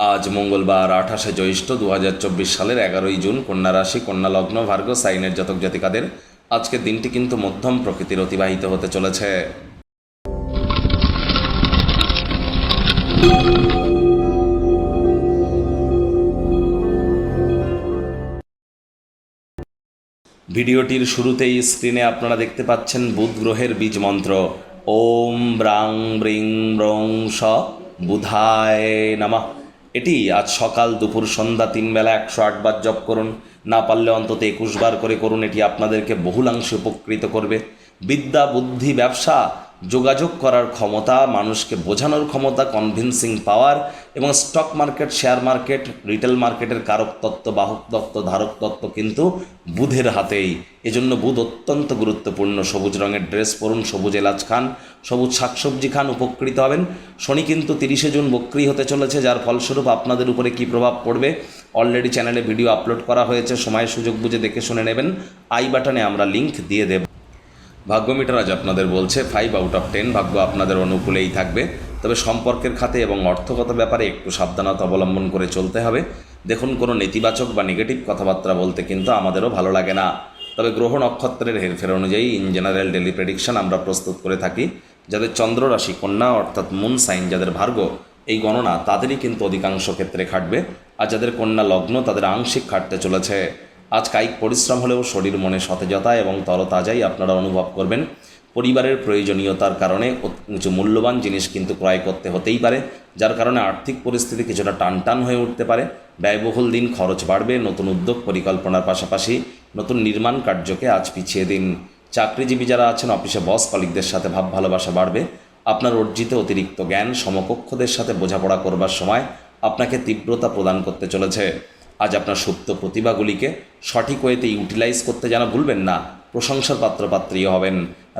আজ মঙ্গলবার, আঠাশে জ্যৈষ্ঠ দু হাজার চব্বিশ সালের এগারোই জুন কন্যা রাশি, কন্যা লগ্ন, ভার্গ, সাইনের জাতক জাতিকাদের আজকের দিনটি কিন্তু মধ্যম প্রকৃতির অতিবাহিত হতে চলেছে। ভিডিওটির শুরুতেই স্ক্রিনে আপনারা দেখতে পাচ্ছেন বুধ গ্রহের বীজ মন্ত্র। ওম ব্রাং ব্রিং ব্রং স বুধায় নামা। এটি আজ সকাল দুপুর সন্ধ্যা তিন বেলা একশো আটবার জপ করুন। না পারলে অন্তত একুশ বার করে করুন। এটি আপনাদেরকে বহুলাংশে উপকৃত করবে। বিদ্যা, বুদ্ধি, ব্যবসা যোগাযোগ করার ক্ষমতা, মানুষকে বোঝানোর ক্ষমতা কনভিন্সিং পাওয়ার এবং stock market share market retail মার্কেটের কারক তত্ত্ব, বাহক তত্ত্ব, ধারক তত্ত্ব কিন্তু বুধের হাতেই। এজন্য বুধ অত্যন্ত গুরুত্বপূর্ণ। সবুজ রঙের ড্রেস পরুন, সবুজ এলাচ খান, সবুজ শাকসবজি খান, উপকৃত হবেন। শনি কিন্তু তিরিশে জুন বক্রি হতে চলেছে, যার ফলস্বরূপ আপনাদের উপরে কী প্রভাব পড়বে? অলরেডি চ্যানেলে ভিডিও আপলোড করা হয়েছে, সময় সুযোগ বুঝে দেখে শুনে নেবেন। আই বাটনে আমরা লিংক দিয়ে দেব। ভাগ্য মিটার আজ আপনাদের বলছে ফাইভ আউট অফ টেন ভাগ্য আপনাদের অনুকূলেই থাকবে। তবে সম্পর্কের খাতে এবং অর্থগত ব্যাপারে একটু সাবধানতা অবলম্বন করে চলতে হবে। দেখুন, কোনো নেতিবাচক বা নেগেটিভ কথাবার্তা বলতে কিন্তু আমাদেরও ভালো লাগে না। তবে গ্রহ নক্ষত্রের হেরফের অনুযায়ী ইন জেনারেল ডেলি প্রেডিকশন আমরা প্রস্তুত করে থাকি। যাদের চন্দ্র রাশি, কন্যা অর্থাৎ মুন সাইন যাদের ভার্গ এই গণনা তাদেরই কিন্তু অধিকাংশ ক্ষেত্রে খাটবে। আর যাদের কন্যা লগ্ন, তাদের আংশিক খাটতে চলেছে। আজ কায়িক পরিশ্রম হলেও শরীর মনে সতেজতা এবং তরতাজাই আপনারা অনুভব করবেন। পরিবারের প্রয়োজনীয়তার কারণে কিছু মূল্যবান জিনিস কিন্তু ক্রয় করতে হতেই পারে, যার কারণে আর্থিক পরিস্থিতি কিছুটা টানটান হয়ে উঠতে পারে। ব্যয়বহুল দিন খরচ বাড়বে, নতুন উদ্যোগ পরিকল্পনার পাশাপাশি নতুন নির্মাণ কার্যকে আজ পিছিয়ে দিন। চাকরিজীবী যারা আছেন, অফিসে বস কলিকদের সাথে ভাব ভালোবাসা বাড়বে। আপনার অর্জিত অতিরিক্ত জ্ঞান, সমকক্ষদের সাথে বোঝাপড়া করবার সময় আপনাকে তীব্রতা প্রদান করতে চলেছে। আজ আপনার সুপ্ত প্রতিভাগুলিকে সঠিক ওয়েতে ইউটিলাইজ করতে যেন ভুলবেন না, প্রশংসার পাত্রপাত্রীও হবেন।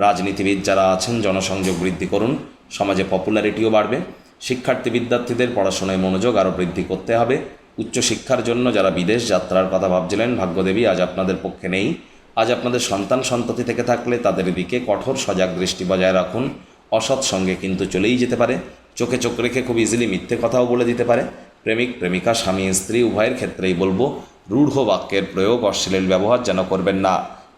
রাজনীতিবিদ যারা আছেন, জনসংযোগ বৃদ্ধি করুন, সমাজে পপুলারিটিও বাড়বে, শিক্ষার্থী বিদ্যার্থীদের পড়াশোনায় মনোযোগ আরও বৃদ্ধি করতে হবে। উচ্চশিক্ষার জন্য যারা বিদেশ যাত্রার কথা ভাবছিলেন, ভাগ্যদেবী আজ আপনাদের পক্ষে নেই। আজ আপনাদের সন্তান সন্ততি থেকে থাকলে তাদের দিকে কঠোর সজাগ দৃষ্টি বজায় রাখুন। অসৎ সঙ্গে কিন্তু চলেই যেতে পারে। চোখে চোখ রেখে খুব ইজিলি মিথ্যে কথাও বলে দিতে পারে। প্রেমিক, প্রেমিকা, স্বামী, স্ত্রী, উভয়ের ক্ষেত্রেই বলব, রূঢ় বাক্যের প্রয়োগ অশ্লীল ব্যবহার যেন করবেন না।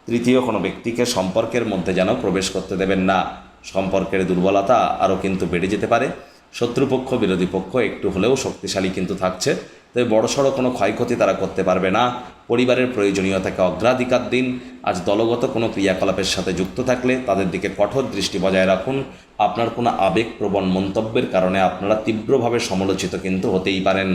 তৃতীয়, কোনো ব্যক্তিকে সম্পর্কের মধ্যে যেন প্রবেশ করতে দেবেন না। সম্পর্কের দুর্বলতা আরও কিন্তু বেড়ে যেতে পারে। শত্রুপক্ষ, বিরোধী পক্ষ একটু হলেও শক্তিশালী কিন্তু থাকছে। তবে বড়সড় কোনো ক্ষয়ক্ষতি তারা করতে পারবে না। পরিবারের প্রয়োজনীয়তাকে অগ্রাধিকার দিন। আজ দলগত কোনো ক্রিয়াকলাপের সাথে যুক্ত থাকলে তাদের দিকে কঠোর দৃষ্টি বজায় রাখুন। আপনার কোনো আবেগপ্রবণ মন্তব্যের কারণে আপনারা তীব্রভাবে সমালোচিত কিন্তু হতেই পারেন।